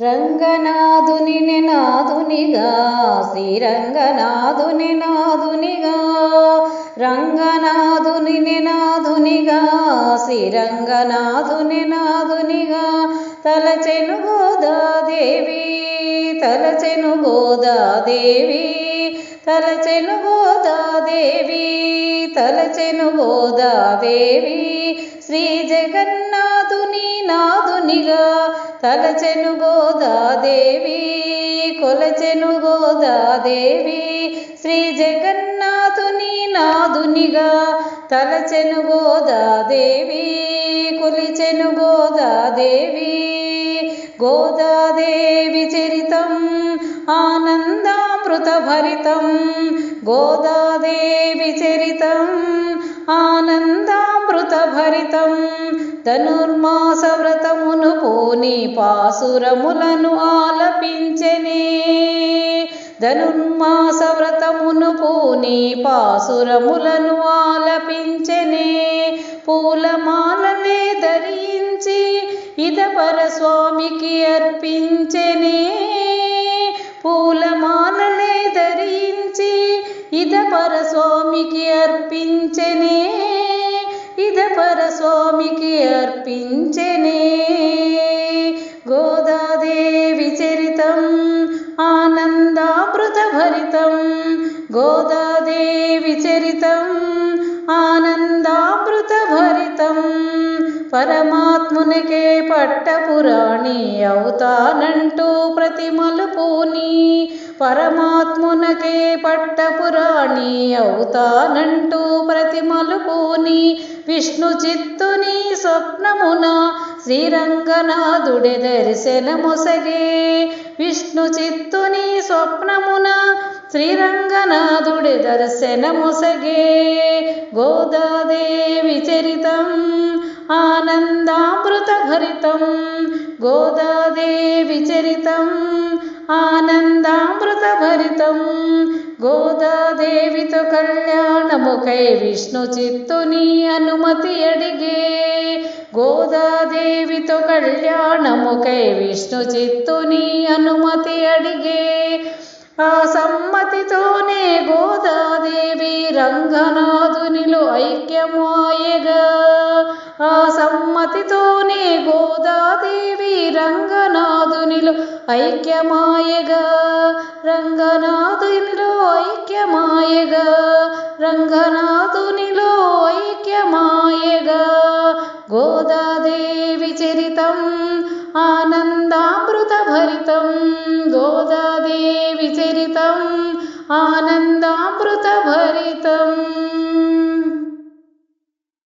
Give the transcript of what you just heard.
రంగనాథుని నాదునిగా శ్రీరంగనాథుని నాదునిగా రంగనాథుని నాదునిగా శ్రీరంగనాథుని నాదునిగా తలచెను గోదాదేవి తలచెను గోదాదేవి తలచెను గోదాదేవి తలచెను గోదాదేవి శ్రీ జగన్నాథుని నాదునిగా తలచెను గోదాదేవి కొలచెను గోదాదేవి శ్రీ జగన్నాథుని నాదునిగా తలచెను గోదాదేవి కొలిచెను గోదాదేవి గోదాదేవి చరితం ఆనందామృత భరితం గోదాదేవి చరితం భరితం ధనుర్మాస వ్రతమును పూని పాసురములను ఆలపించెనే. ధనుర్మాస వ్రతమును పూని పాసురములను ఆలపించెనే. పూలమాలనే ధరించి ఇద పరస్వామికి అర్పించెనే. పూలమాలనే ధరించి ఇద పరస్వామికి అర్పించెనే. ఇదపర స్వామికి అర్పించెనే. గోదాదేవి చరితం ఆనందామృత భరితం గోదాదేవి చరితం ఆనందామృత భరితం పరమాత్మునికే పట్టపురాణి అవుతానంటూ ప్రతి మలుపుని పరమాత్మునకే పట్టపురాణి అవుతానంటూ ప్రతి మలుపుని విష్ణు చిత్తుని స్వప్నమున శ్రీరంగనాథుడి దర్శనమొసగే. విష్ణు చిత్తుని స్వప్నమున శ్రీరంగనాథుడి దర్శనమొసగే. గోదాదేవి చరితం ఆనందామృతభరితం. గోదాదేవి చరితం ఆనందా ఆనందభరితం గోదాదేవితో కళ్యాణముకై విష్ణు చిత్తుని అనుమతి అడిగే. గోదాదేవితో కళ్యాణముకై విష్ణు చిత్తుని అనుమతి అడిగే. ఆ సమ్మతితోనే గోదాదేవి రంగనాథునిలో ఐక్యమాయగా ఆ మతితోనే గోదాదేవి రంగనాథునిలో ఐక్యమాయగా. రంగనాథునిలో ఐక్యమాయగా. రంగనాథునిలో ఐక్యమాయగా. గోదాదేవి చరితం ఆనందామృత భరితం గోదాదేవి చరితం ఆనందామృత భరితం